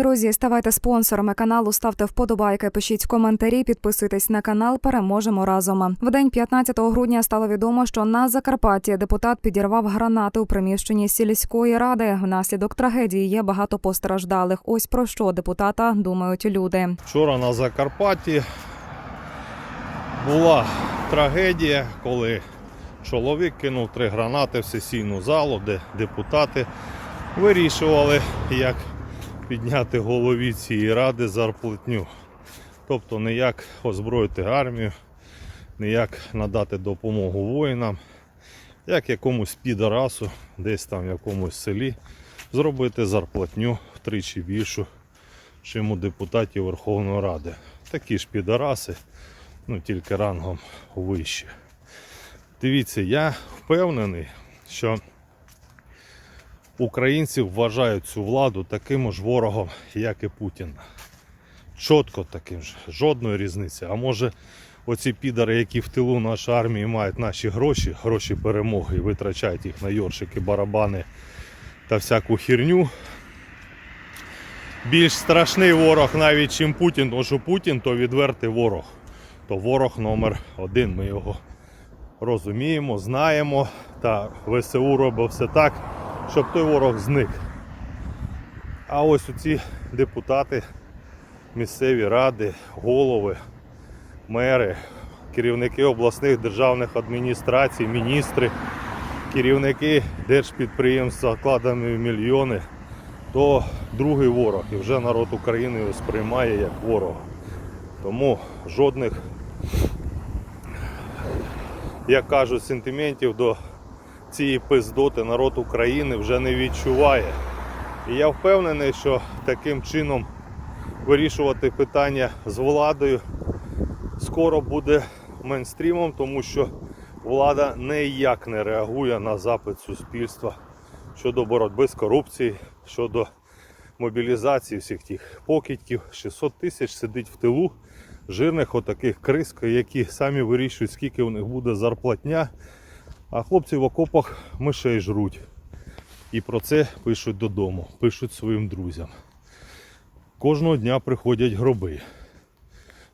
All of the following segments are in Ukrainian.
Друзі, ставайте спонсорами каналу, ставте вподобайки, пишіть коментарі, підписуйтесь на канал. Переможемо разом. В день 15 грудня стало відомо, що на Закарпатті депутат підірвав гранати у приміщенні сільської ради. Внаслідок трагедії є багато постраждалих. Ось про що депутата думають люди. Вчора на Закарпатті була трагедія, коли чоловік кинув три гранати в сесійну залу, де депутати вирішували, як підняти голові цієї ради зарплатню. Тобто не як озброїти армію, не як надати допомогу воїнам, як якомусь підарасу, десь там в якомусь селі зробити зарплатню втричі більшу чим у депутатів Верховної Ради. Такі ж підараси, ну тільки рангом вище. Дивіться, я впевнений, що українці вважають цю владу таким ж ворогом, як і Путін. Чітко таким ж, жодної різниці. А може, оці підари, які в тилу нашої армії мають наші гроші, гроші перемоги і витрачають їх на йоршики, барабани та всяку херню, більш страшний ворог навіть, чим Путін, тому що Путін то відвертий ворог. То ворог номер один. Ми його розуміємо, знаємо. Та ВСУ робить все так, щоб той ворог зник. А ось оці депутати, місцеві ради, голови, мери, керівники обласних державних адміністрацій, міністри, керівники держпідприємств з закладами в мільйони то другий ворог. І вже народ України його сприймає як ворога. Тому жодних, як кажуть, сентиментів до цієї пиздоти народ України вже не відчуває. І я впевнений, що таким чином вирішувати питання з владою скоро буде мейнстрімом, тому що влада ніяк не реагує на запит суспільства щодо боротьби з корупцією, щодо мобілізації всіх тих покидьків. 600 тисяч сидить в тилу жирних отаких крис, які самі вирішують, скільки у них буде зарплатня, а хлопці в окопах мишей жруть. І про це пишуть додому, пишуть своїм друзям. Кожного дня приходять гроби.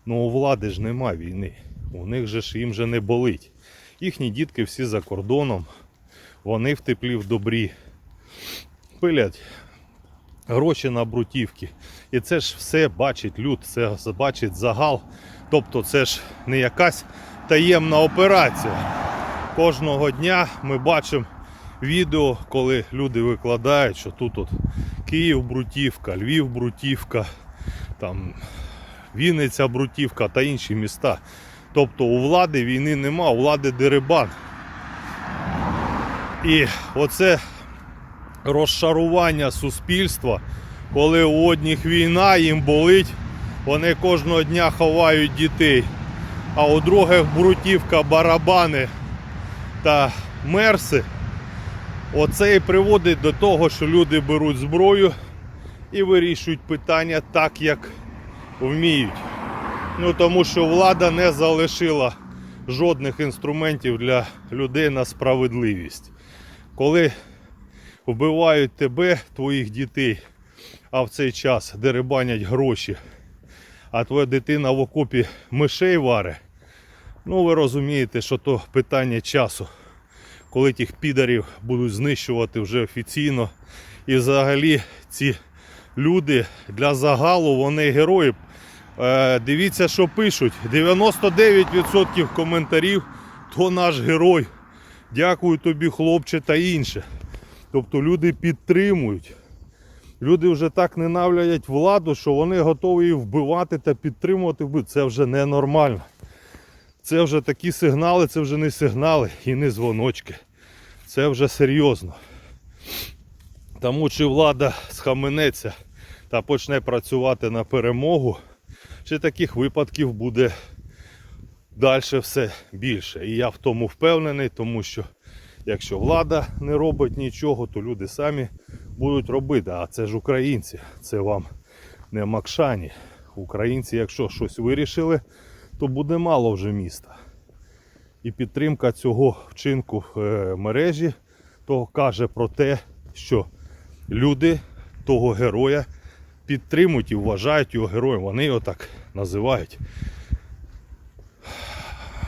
Ну у влади ж нема війни. У них же ж їм же не болить. Їхні дітки всі за кордоном, вони в теплі в добрі пилять гроші на брутівки. І це ж все бачить люд, це бачить загал. Тобто це ж не якась таємна операція. Кожного дня ми бачимо відео, коли люди викладають, що тут от Київ брутівка, Львів брутівка, там Вінниця брутівка та інші міста. Тобто у влади війни нема, у влади дерибан. І оце розшарування суспільства, коли у одних війна їм болить, вони кожного дня ховають дітей, а у других брутівка, барабани та мерси. Оце і приводить до того, що люди беруть зброю і вирішують питання так, як вміють. Ну тому що влада не залишила жодних інструментів для людей на справедливість. Коли вбивають тебе, твоїх дітей, а в цей час деребанять гроші, а твоя дитина в окопі мишей варе, ну ви розумієте, що то питання часу, коли тих підарів будуть знищувати вже офіційно. І взагалі ці люди для загалу вони герої. Е, Дивіться, що пишуть. 99% коментарів то наш герой. Дякую тобі, хлопче, та інше. Тобто люди підтримують. Люди вже так ненавлять владу, що вони готові її вбивати та підтримувати. Це вже ненормально. Це вже такі сигнали, це вже не сигнали і не дзвоночки. Це вже серйозно. Тому чи влада схаменеться та почне працювати на перемогу, чи таких випадків буде далі все більше. І я в тому впевнений, тому що якщо влада не робить нічого, то люди самі будуть робити. А це ж українці, це вам не Макшані. Українці, якщо щось вирішили, то буде мало вже міста. І підтримка цього вчинку в е, мережі то каже про те, що люди того героя підтримують і вважають його героєм. Вони його так називають.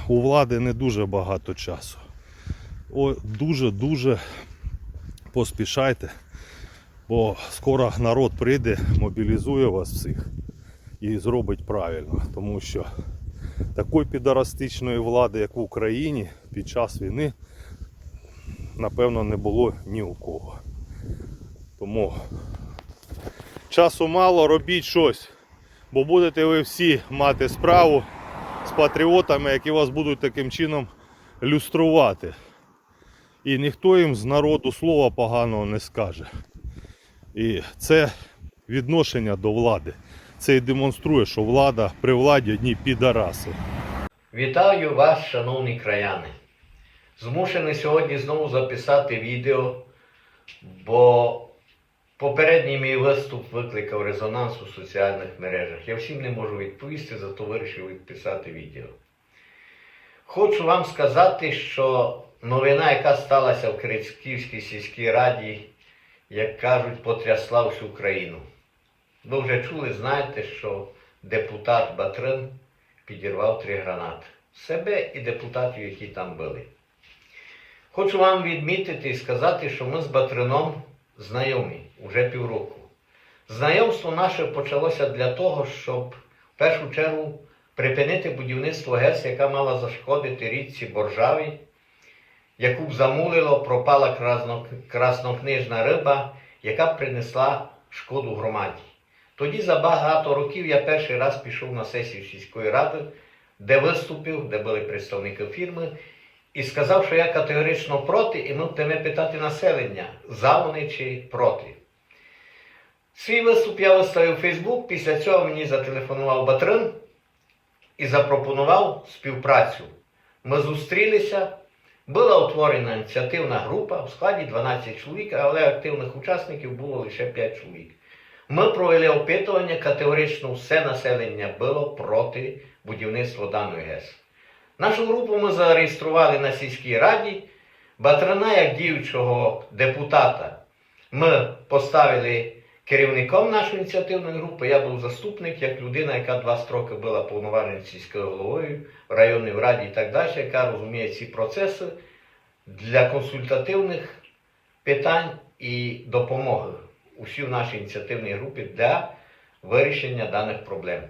У влади не дуже багато часу. Дуже-дуже поспішайте, бо скоро народ прийде, мобілізує вас всіх і зробить правильно. Тому що такої підарастичної влади, як в Україні, під час війни, напевно, не було ні у кого. Тому часу мало, робіть щось, бо будете ви всі мати справу з патріотами, які вас будуть таким чином люструвати. І ніхто їм з народу слова поганого не скаже. І це відношення до влади. Це і демонструє, що влада при владі одні підараси. Вітаю вас, шановні краяни. Змушений сьогодні знову записати відео, бо попередній мій виступ викликав резонанс у соціальних мережах. Я всім не можу відповісти, зато вирішив відписати відео. Хочу вам сказати, що новина, яка сталася в Крицьківській сільській раді, як кажуть, потрясла всю країну. Ви вже чули, знаєте, що депутат Батрин підірвав три гранати. Себе і депутатів, які там були. Хочу вам відмітити і сказати, що ми з Батрином знайомі вже півроку. Знайомство наше почалося для того, щоб в першу чергу припинити будівництво ГЕС, яка мала зашкодити річці Боржаві, яку б замулило, пропала красно- краснокнижна риба, яка принесла шкоду громаді. Тоді за багато років я перший раз пішов на сесію сільської ради, де виступив, де були представники фірми, і сказав, що я категорично проти, і ми будемо питати населення, за вони чи проти. Свій виступ я виставив у Фейсбук, після цього мені зателефонував Батрин і запропонував співпрацю. Ми зустрілися, була утворена ініціативна група в складі 12 чоловік, але активних учасників було лише 5 чоловік. Ми провели опитування, категорично все населення було проти будівництва даної ГЕС. Нашу групу ми зареєстрували на сільській раді. Батрана, як діючого депутата, ми поставили керівником нашої ініціативної групи. Я був заступник, як людина, яка два строки була повноважена сільською головою в районній раді і так далі, яка розуміє ці процеси для консультативних питань і допомоги усій нашій ініціативній групі для вирішення даних проблем.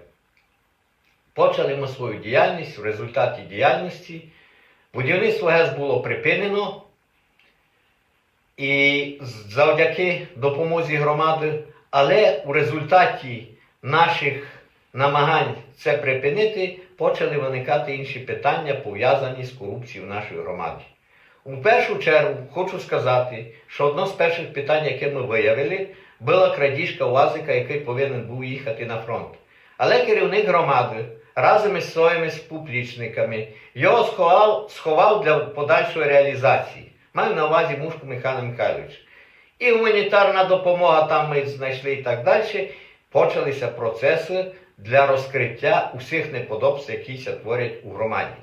Почали ми свою діяльність. В результаті діяльності будівництво ГЕС було припинено. І завдяки допомозі громади, але у результаті наших намагань це припинити, почали виникати інші питання, пов'язані з корупцією в нашій громаді. У першу чергу хочу сказати, що одне з перших питань, яке ми виявили, була крадіжка УАЗика, який повинен був їхати на фронт. Але керівник громади разом із своїми спублічниками його сховав, сховав для подальшої реалізації. Маю на увазі мушку Михайло Михайлович. І гуманітарна допомога там ми знайшли і так далі. Почалися процеси для розкриття усіх неподобств, які творять у громаді.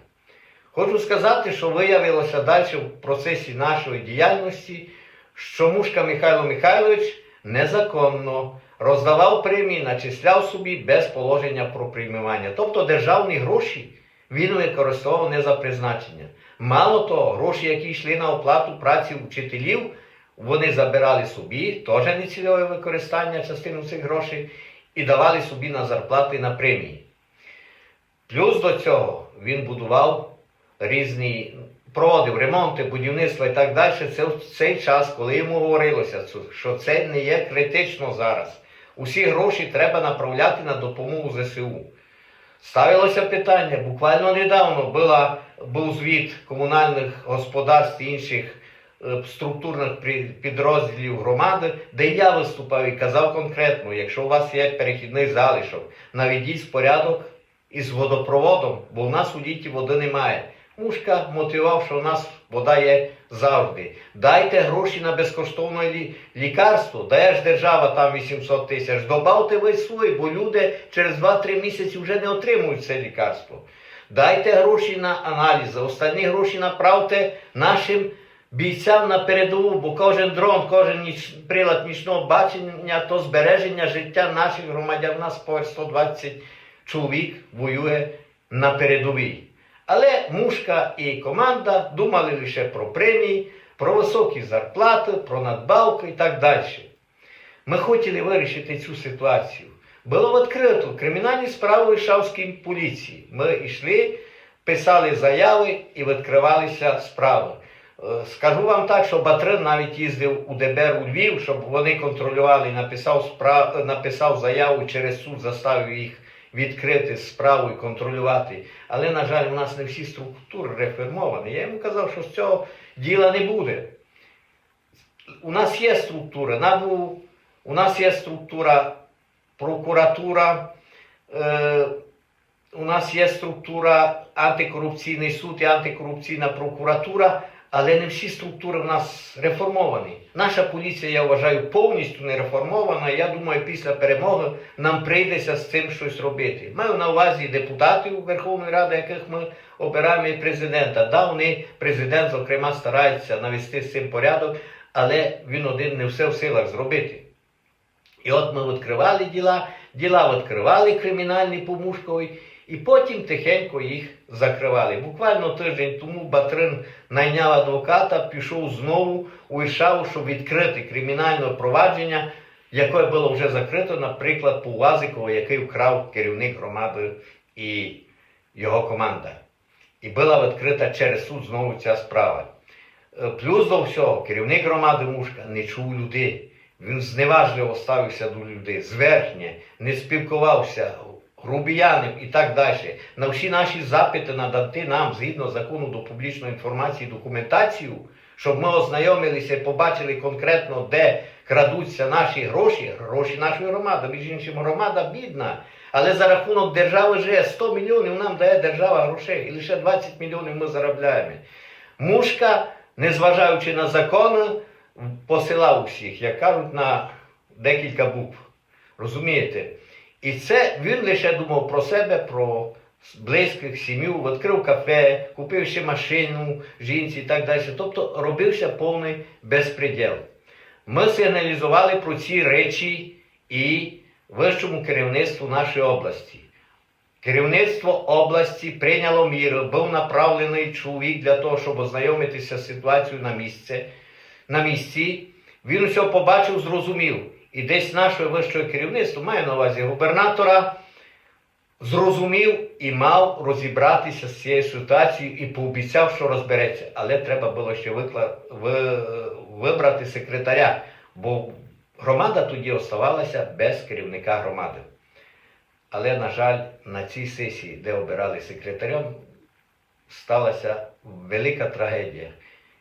Хочу сказати, що виявилося далі в процесі нашої діяльності, що Мушка Михайло Михайлович незаконно роздавав премії, начисляв собі без положення про приймання. Тобто державні гроші він використовував не за призначення. Мало того, гроші, які йшли на оплату праці вчителів, вони забирали собі, теж нецільове використання частину цих грошей, і давали собі на зарплати на премії. Плюс до цього він будував різні проводив ремонти, будівництва і так далі. Це в цей час, коли йому говорилося, що це не є критично зараз. Усі гроші треба направляти на допомогу ЗСУ. Ставилося питання, буквально недавно була, був звіт комунальних господарств і інших е, структурних підрозділів громади, де я виступав і казав конкретно, якщо у вас є перехідний залишок, наведіть порядок із водопроводом, бо в нас у діті води немає. Мушка мотивував, що у нас вода є завжди. Дайте гроші на безкоштовне лі- лікарство, дає ж держава там 800 тисяч. Добавте ви свої, бо люди через 2-3 місяці вже не отримують це лікарство. Дайте гроші на аналізи, останні гроші направте нашим бійцям на передову, бо кожен дрон, кожен ніч, прилад нічного бачення то збереження життя наших громадян. У нас по 120 чоловік воює на передовій. Але мушка і команда думали лише про премії, про високі зарплати, про надбавки і так далі. Ми хотіли вирішити цю ситуацію. Було відкрито кримінальні справи Вишавської поліції. Ми йшли, писали заяви і відкривалися справи. Е, Скажу вам так, що Батрин навіть їздив у ДБР у Львів, щоб вони контролювали, написав, справ... написав заяву через суд, заставив їх відкрити справу і контролювати. Але, на жаль, у нас не всі структури реформовані. Я йому казав, що з цього діла не буде. У нас є структура НАБУ, у нас є структура прокуратура, е, у нас є структура антикорупційний суд і антикорупційна прокуратура, але не всі структури в нас реформовані. Наша поліція, я вважаю, повністю не реформована. Я думаю, після перемоги нам прийдеться з цим щось робити. Маю на увазі депутатів Верховної Ради, яких ми обираємо і президента. Да, вони, президент, зокрема, старається навести з цим порядок, але він один не все в силах зробити. І от ми відкривали діла, діла відкривали кримінальні по Мушковій, і потім тихенько їх закривали. Буквально тиждень тому Батрин найняв адвоката, пішов знову у Іршаву, щоб відкрити кримінальне провадження, яке було вже закрито, наприклад, по Лазикову, який вкрав керівник громади і його команда. І була відкрита через суд знову ця справа. Е, Плюс до всього, керівник громади Мушка не чув людей. Він зневажливо ставився до людей, зверхнє, не спілкувався, грубіянив і так далі. На всі наші запити надати нам, згідно закону до публічної інформації, документацію, щоб ми ознайомилися і побачили конкретно, де крадуться наші гроші, гроші нашої громади. Між іншим, громада бідна. Але за рахунок держави вже 100 мільйонів нам дає держава грошей, і лише 20 мільйонів ми заробляємо. Мушка, незважаючи на закони, посилав усіх, як кажуть, на декілька букв. Розумієте? І це він лише думав про себе, про близьких, сім'ю, відкрив кафе, купив ще машину жінці і так далі. Тобто робився повний безпреділ. Ми сигналізували про ці речі і вищому керівництву нашої області. Керівництво області прийняло міри, був направлений чоловік для того, щоб ознайомитися з ситуацією на місці. На місці. Він усе побачив, зрозумів. І десь наше вище керівництво, маю на увазі губернатора, зрозумів і мав розібратися з цією ситуацією і пообіцяв, що розбереться. Але треба було ще викла... ви... вибрати секретаря, бо громада тоді оставалася без керівника громади. Але, на жаль, на цій сесії, де обирали секретарем, сталася велика трагедія.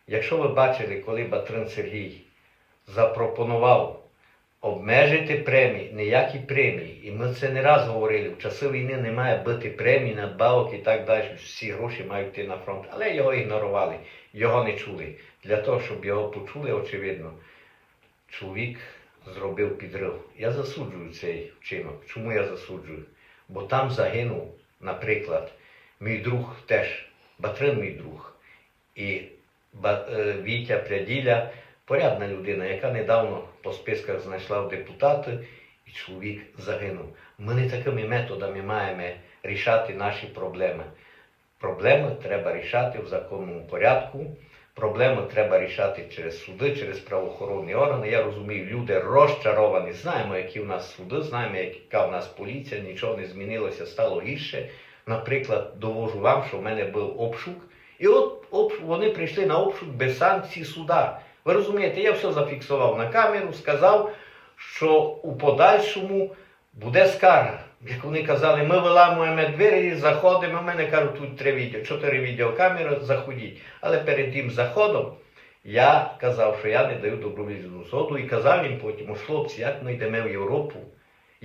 Якщо ви бачили, коли Батрин Сергій запропонував обмежити премії, ніякі премії, і ми це не раз говорили, в часи війни не має бути премій, надбавок і так далі, всі гроші мають йти на фронт. Але його ігнорували, його не чули. Для того, щоб його почули, очевидно, чоловік зробив підрив. Я засуджую цей вчинок. Чому я засуджую? Бо там загинув, наприклад, мій друг теж, Батрин мій друг. І е, Вітя Пряділя, порядна людина, яка недавно по списках знайшла в і чоловік загинув. Ми не такими методами маємо рішати наші проблеми. Проблеми треба рішати в законному порядку. Проблеми треба рішати через суди, через правоохоронні органи. Я розумію, люди розчаровані. Знаємо, які в нас суди, знаємо, яка в нас поліція, нічого не змінилося, стало гірше. Наприклад, довожу вам, що в мене був обшук. І от обш- вони прийшли на обшук без санкцій суда. Ви розумієте, я все зафіксував на камеру, сказав, що у подальшому буде скарга. Як вони казали, ми виламуємо двері, заходимо. У мене кажуть, тут три відео, чотири відеокамери, заходіть. Але перед тим заходом я казав, що я не даю добровільну згоду і казав їм потім, що хлопці, як ми йдемо в Європу.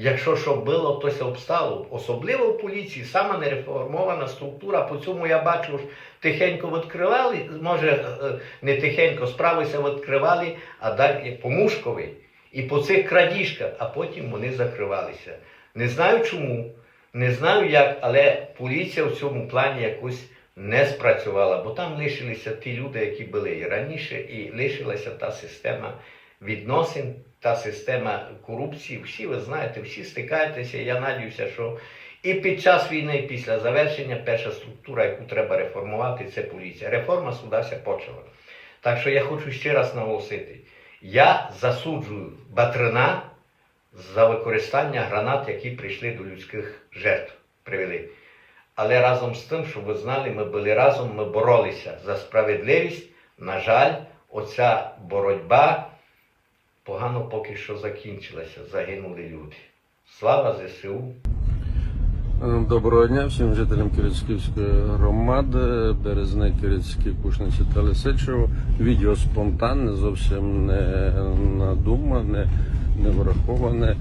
Якщо що було, то це обстало. Особливо в поліції, сама нереформована структура. По цьому я бачу, тихенько відкривали, може е, не тихенько, справися відкривали, а далі по Мушкові. І по цих крадіжках, а потім вони закривалися. Не знаю чому, не знаю як, але поліція в цьому плані якось не спрацювала, бо там лишилися ті люди, які були і раніше, і лишилася та система відносин, та система корупції. Всі ви знаєте, всі стикаєтеся. Я надіюся, що і під час війни, і після завершення перша структура, яку треба реформувати, це поліція. Реформа судася почала. Так що я хочу ще раз наголосити: я засуджую Батрина за використання гранат, які прийшли до людських жертв, привели. Але разом з тим, щоб ви знали, ми були разом, ми боролися за справедливість. На жаль, оця боротьба погано поки що закінчилася. Загинули люди. Слава ЗСУ! Доброго дня всім жителям Кирицьківської громади, Березне, Кирицькі, Кушниці та Лисичево. Відео спонтанне, зовсім не надумане, не враховане. Е,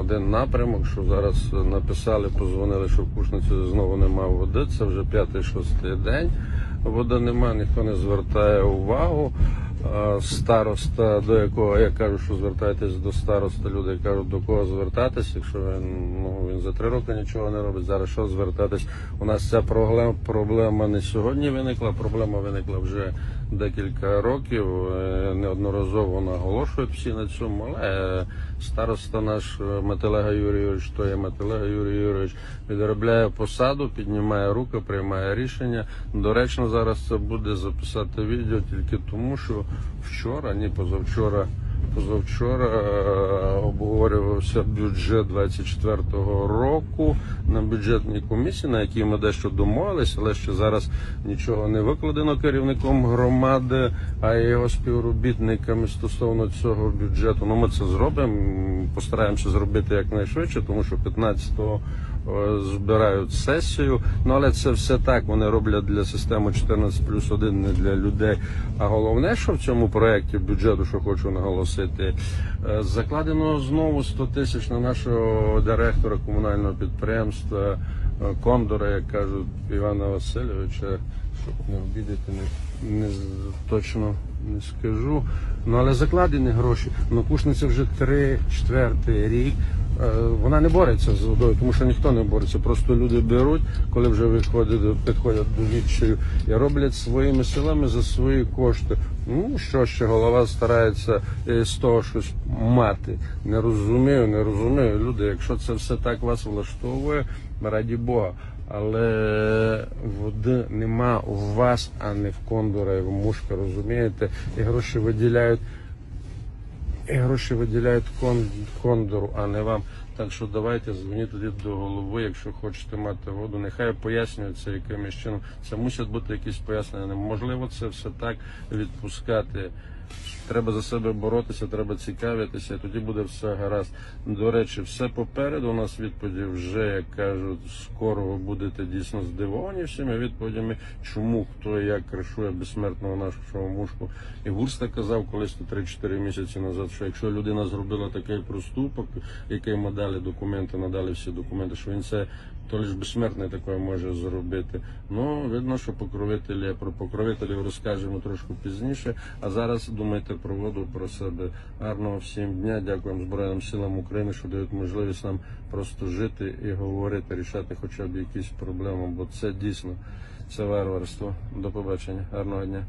Один напрямок, що зараз написали, позвонили, що в Кушниці знову нема води. Це вже п'ятий-шостий день. Вода нема, ніхто не звертає увагу. Староста, до якого я кажу, що звертайтесь до староста, люди кажуть, до кого звертатись, якщо він, ну, він за три роки нічого не робить, зараз що звертатись? У нас ця проблема, проблема не сьогодні виникла, проблема виникла вже декілька років. Е, Неодноразово наголошують всі на цьому, але староста наш е, Метелега Юрій Юрійович, то є Метелега Юрій Юрійович, відробляє посаду, піднімає руки, приймає рішення. Доречно зараз це буде записати відео тільки тому, що вчора, ні позавчора. Позавчора е, обговорювався бюджет 24-го року на бюджетній комісії, на якій ми дещо домовилися, але ще зараз нічого не викладено керівником громади, а його співробітниками стосовно цього бюджету. Ну ми це зробимо. Постараємося зробити якнайшвидше, тому що 15-го е, збирають сесію. Ну але це все так. Вони роблять для системи 14 плюс 1, не для людей. А головне, що в цьому проєкті бюджету, що хочу наголосити, е, закладено знову 100 тисяч на нашого директора комунального підприємства е, Кондора, як кажуть Івана Васильовича. Щоб не обідати, не, не точно не скажу. Ну але закладені гроші. Ну Кушниця вже три четвертий рік. Е, Вона не бореться з водою, тому що ніхто не бореться. Просто люди беруть, коли вже виходять, підходять до відчаю і роблять своїми силами за свої кошти. Ну що ще голова старається е, з того щось мати. Не розумію, не розумію. Люди, якщо це все так вас влаштовує, раді Бога. Але води нема у вас, а не в кондора і в мушка, розумієте? І гроші виділяють і гроші виділяють кон, кондору, а не вам. Так що давайте дзвоніть тоді до голови, якщо хочете мати воду. Нехай пояснюється якимось чином. Це мусять бути якісь пояснення. Можливо, це все так відпускати. Треба за себе боротися, треба цікавитися, тоді буде все гаразд. До речі, все попереду. У нас відповіді вже, як кажуть, скоро ви будете дійсно здивовані всіми відповідями, чому хто і як кришує безсмертного нашого мушку. І Гурста казав колись то 3-4 місяці назад, що якщо людина зробила такий проступок, який йому дали документи, надали всі документи, що він це то лиш безсмертний такое може зробити. Ну, видно, що покровителі про покровителів розкажемо трошки пізніше. А зараз думайте про воду, про себе. Гарного всім дня. Дякуємо Збройним силам України, що дають можливість нам просто жити і говорити, рішати хоча б якісь проблеми, бо це дійсно це варварство. До побачення. Гарного дня.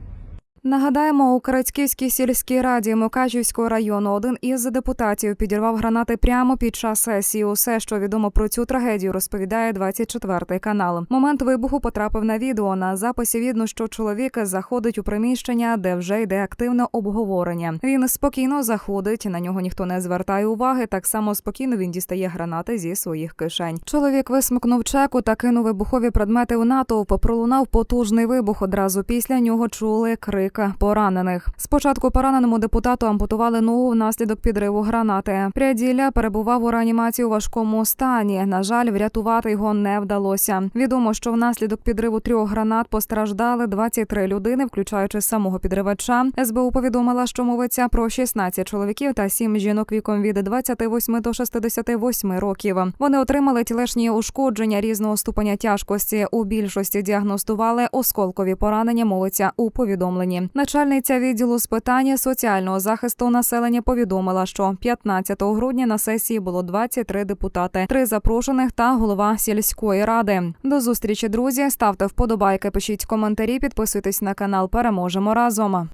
Нагадаємо, у Карацьківській сільській раді Мукачівського району один із депутатів підірвав гранати прямо під час сесії. Усе, що відомо про цю трагедію, розповідає 24 канал. Момент вибуху потрапив на відео. На записі видно, що чоловік заходить у приміщення, де вже йде активне обговорення. Він спокійно заходить, на нього ніхто не звертає уваги. Так само спокійно він дістає гранати зі своїх кишень. Чоловік висмикнув чеку та кинув вибухові предмети у натовп. Пролунав потужний вибух. Одразу після нього чули крик поранених. Спочатку пораненому депутату ампутували ногу внаслідок підриву гранати. Пряділля перебував у реанімації у важкому стані. На жаль, врятувати його не вдалося. Відомо, що внаслідок підриву трьох гранат постраждали 23 людини, включаючи самого підривача. СБУ повідомила, що мовиться про 16 чоловіків та 7 жінок віком від 28 до 68 років. Вони отримали тілешні ушкодження різного ступеня тяжкості. У більшості діагностували осколкові поранення. Мовиться у повідомленні. Засіданні. Начальниця відділу з питання соціального захисту населення повідомила, що 15 грудня на сесії було 23 депутати, три запрошених та голова сільської ради. До зустрічі, друзі. Ставте вподобайки, пишіть коментарі, підписуйтесь на канал. Переможемо разом.